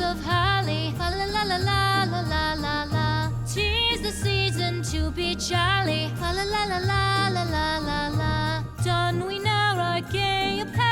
of holly. La la la la la la la la. Tis the season to be jolly. La la la la la la la la. Don we now our gay apparel.